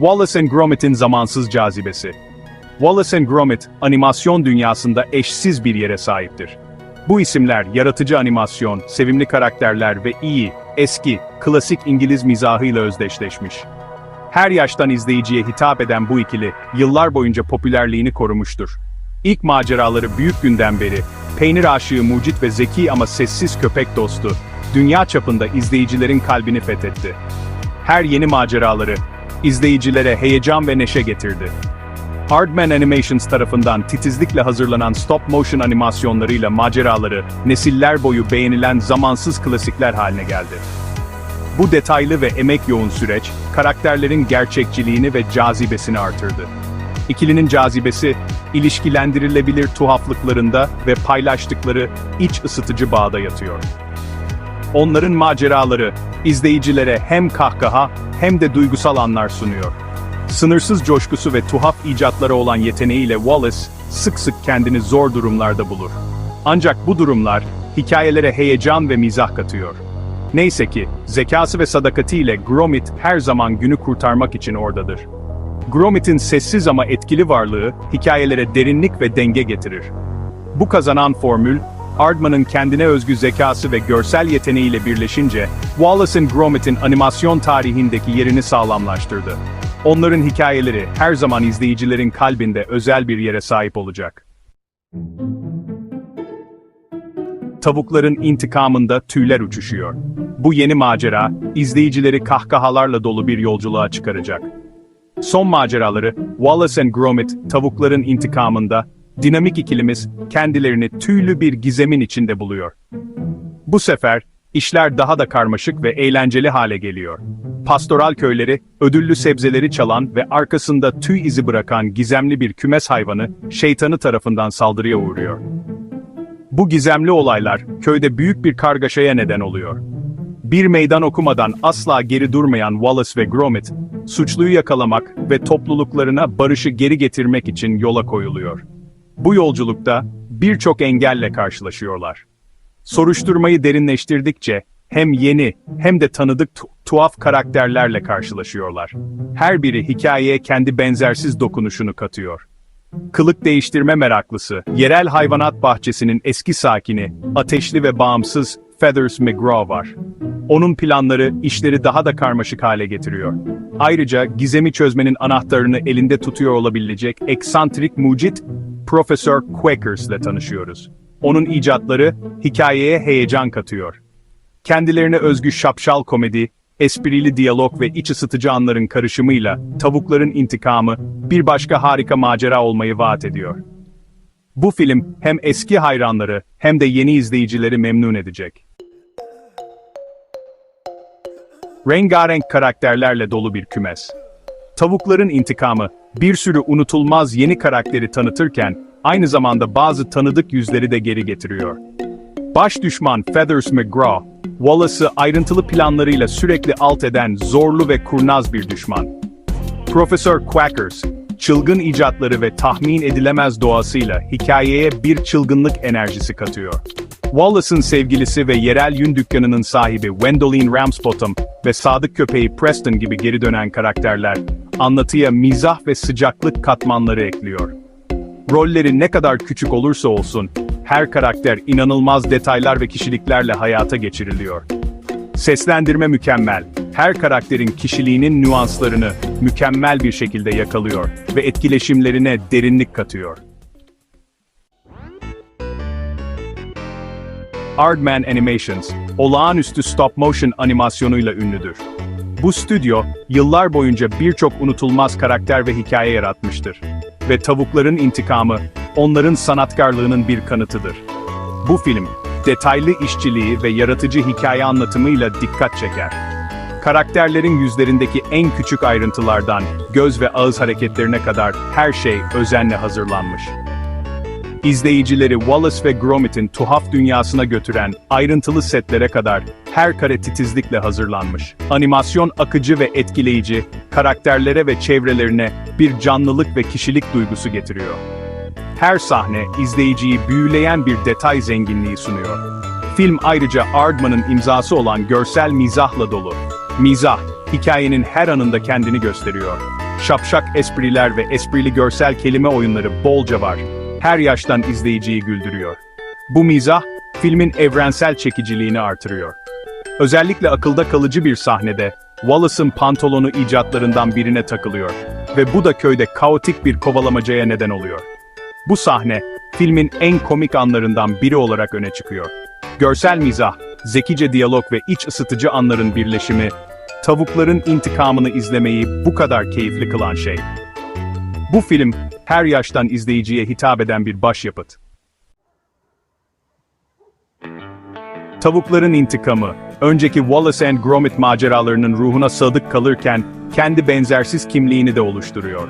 Wallace and Gromit'in zamansız cazibesi. Wallace and Gromit, animasyon dünyasında eşsiz bir yere sahiptir. Bu isimler, yaratıcı animasyon, sevimli karakterler ve iyi, eski, klasik İngiliz mizahıyla özdeşleşmiş. Her yaştan izleyiciye hitap eden bu ikili, yıllar boyunca popülerliğini korumuştur. İlk maceraları büyük günden beri, peynir aşığı mucit ve zeki ama sessiz köpek dostu, dünya çapında izleyicilerin kalbini fethetti. Her yeni maceraları, izleyicilere heyecan ve neşe getirdi. Hardman Animations tarafından titizlikle hazırlanan stop motion animasyonlarıyla maceraları, nesiller boyu beğenilen zamansız klasikler haline geldi. Bu detaylı ve emek yoğun süreç, karakterlerin gerçekçiliğini ve cazibesini artırdı. İkilinin cazibesi, ilişkilendirilebilir tuhaflıklarında ve paylaştıkları iç ısıtıcı bağda yatıyor. Onların maceraları, izleyicilere hem kahkaha hem de duygusal anlar sunuyor. Sınırsız coşkusu ve tuhaf icatlara olan yeteneğiyle Wallace, sık sık kendini zor durumlarda bulur. Ancak bu durumlar, hikayelere heyecan ve mizah katıyor. Neyse ki, zekası ve sadakatiyle Gromit her zaman günü kurtarmak için oradadır. Gromit'in sessiz ama etkili varlığı, hikayelere derinlik ve denge getirir. Bu kazanan formül, Aardman'ın kendine özgü zekası ve görsel yeteneğiyle birleşince, Wallace Gromit'in animasyon tarihindeki yerini sağlamlaştırdı. Onların hikayeleri her zaman izleyicilerin kalbinde özel bir yere sahip olacak. Tavukların intikamında tüyler uçuşuyor. Bu yeni macera, izleyicileri kahkahalarla dolu bir yolculuğa çıkaracak. Son maceraları, Wallace and Gromit, tavukların intikamında, dinamik ikilimiz, kendilerini tüylü bir gizemin içinde buluyor. Bu sefer, işler daha da karmaşık ve eğlenceli hale geliyor. Pastoral köyleri, ödüllü sebzeleri çalan ve arkasında tüy izi bırakan gizemli bir kümes hayvanı, şeytanı tarafından saldırıya uğruyor. Bu gizemli olaylar, köyde büyük bir kargaşaya neden oluyor. Bir meydan okumadan asla geri durmayan Wallace ve Gromit, suçluyu yakalamak ve topluluklarına barışı geri getirmek için yola koyuluyor. Bu yolculukta birçok engelle karşılaşıyorlar. Soruşturmayı derinleştirdikçe hem yeni hem de tanıdık tu- tuhaf karakterlerle karşılaşıyorlar. Her biri hikayeye kendi benzersiz dokunuşunu katıyor. Kılık değiştirme meraklısı, yerel hayvanat bahçesinin eski sakini, ateşli ve bağımsız Feathers McGraw var. Onun planları işleri daha da karmaşık hale getiriyor. Ayrıca gizemi çözmenin anahtarını elinde tutuyor olabilecek eksantrik mucit Profesör Quakers ile tanışıyoruz. Onun icatları hikayeye heyecan katıyor. Kendilerine özgü şapşal komedi, esprili diyalog ve iç ısıtıcı anların karışımıyla tavukların intikamı bir başka harika macera olmayı vaat ediyor. Bu film hem eski hayranları hem de yeni izleyicileri memnun edecek. Rengarenk karakterlerle dolu bir kümes. Tavukların intikamı, bir sürü unutulmaz yeni karakteri tanıtırken, aynı zamanda bazı tanıdık yüzleri de geri getiriyor. Baş düşman Feathers McGraw, Wallace'ı ayrıntılı planlarıyla sürekli alt eden zorlu ve kurnaz bir düşman. Profesör Quackers, çılgın icatları ve tahmin edilemez doğasıyla hikayeye bir çılgınlık enerjisi katıyor. Wallace'ın sevgilisi ve yerel yün dükkanının sahibi Wendoline Ramsbottom ve sadık köpeği Preston gibi geri dönen karakterler, anlatıya mizah ve sıcaklık katmanları ekliyor. Rolleri ne kadar küçük olursa olsun, her karakter inanılmaz detaylar ve kişiliklerle hayata geçiriliyor. Seslendirme mükemmel. Her karakterin kişiliğinin nüanslarını mükemmel bir şekilde yakalıyor ve etkileşimlerine derinlik katıyor. Aardman Animations, olağanüstü stop motion animasyonuyla ünlüdür. Bu stüdyo, yıllar boyunca birçok unutulmaz karakter ve hikaye yaratmıştır. Ve Tavukların İntikamı, onların sanatkarlığının bir kanıtıdır. Bu film, detaylı işçiliği ve yaratıcı hikaye anlatımıyla dikkat çeker. Karakterlerin yüzlerindeki en küçük ayrıntılardan, göz ve ağız hareketlerine kadar her şey özenle hazırlanmış. İzleyicileri Wallace ve Gromit'in tuhaf dünyasına götüren ayrıntılı setlere kadar her kare titizlikle hazırlanmış. Animasyon akıcı ve etkileyici, karakterlere ve çevrelerine bir canlılık ve kişilik duygusu getiriyor. Her sahne izleyiciyi büyüleyen bir detay zenginliği sunuyor. Film ayrıca Aardman'ın imzası olan görsel mizahla dolu. Mizah, hikayenin her anında kendini gösteriyor. şapşak espriler ve esprili görsel kelime oyunları bolca var. Her yaştan izleyiciyi güldürüyor. Bu mizah, filmin evrensel çekiciliğini artırıyor. Özellikle akılda kalıcı bir sahnede, Wallace'ın pantolonu icatlarından birine takılıyor ve bu da köyde kaotik bir kovalamacaya neden oluyor. Bu sahne, filmin en komik anlarından biri olarak öne çıkıyor. Görsel mizah, zekice diyalog ve iç ısıtıcı anların birleşimi, tavukların intikamını izlemeyi bu kadar keyifli kılan şey. Bu film, her yaştan izleyiciye hitap eden bir başyapıt. Tavukların intikamı, önceki Wallace and Gromit maceralarının ruhuna sadık kalırken, kendi benzersiz kimliğini de oluşturuyor.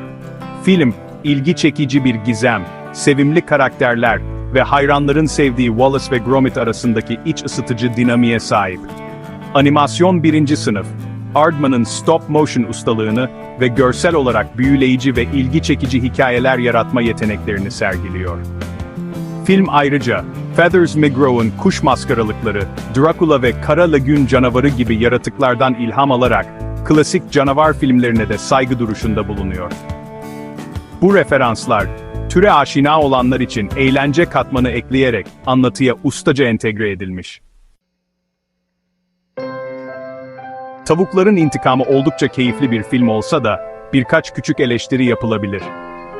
Film, ilgi çekici bir gizem, sevimli karakterler ve hayranların sevdiği Wallace ve Gromit arasındaki iç ısıtıcı dinamiğe sahip. Animasyon birinci sınıf, Aardman'ın stop motion ustalığını ve görsel olarak büyüleyici ve ilgi çekici hikayeler yaratma yeteneklerini sergiliyor. Film ayrıca, Feathers McGraw'ın kuş maskaralıkları, Dracula ve Kara Lagün canavarı gibi yaratıklardan ilham alarak, klasik canavar filmlerine de saygı duruşunda bulunuyor. Bu referanslar, türe aşina olanlar için eğlence katmanı ekleyerek anlatıya ustaca entegre edilmiş. Tavukların İntikamı oldukça keyifli bir film olsa da, birkaç küçük eleştiri yapılabilir.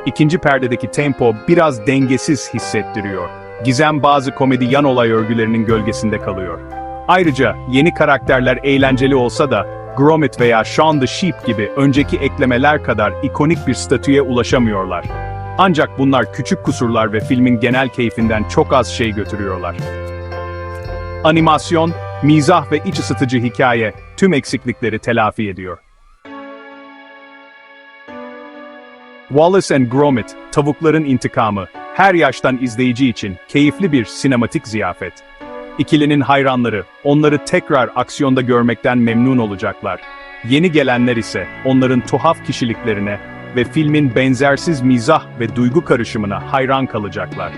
İkinci perdedeki tempo biraz dengesiz hissettiriyor. Gizem bazı komedi yan olay örgülerinin gölgesinde kalıyor. Ayrıca yeni karakterler eğlenceli olsa da Gromit veya Shaun the Sheep gibi önceki eklemeler kadar ikonik bir statüye ulaşamıyorlar. Ancak bunlar küçük kusurlar ve filmin genel keyfinden çok az şey götürüyorlar. Animasyon, mizah ve iç ısıtıcı hikaye tüm eksiklikleri telafi ediyor. Wallace and Gromit, Tavukların İntikamı, her yaştan izleyici için keyifli bir sinematik ziyafet. İkilinin hayranları, onları tekrar aksiyonda görmekten memnun olacaklar. Yeni gelenler ise, onların tuhaf kişiliklerine ve filmin benzersiz mizah ve duygu karışımına hayran kalacaklar.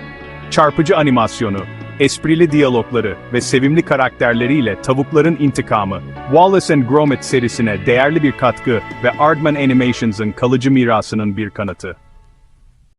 Çarpıcı animasyonu, esprili diyalogları ve sevimli karakterleriyle Tavukların İntikamı, Wallace and Gromit serisine değerli bir katkı ve Aardman Animations'ın kalıcı mirasının bir kanıtı.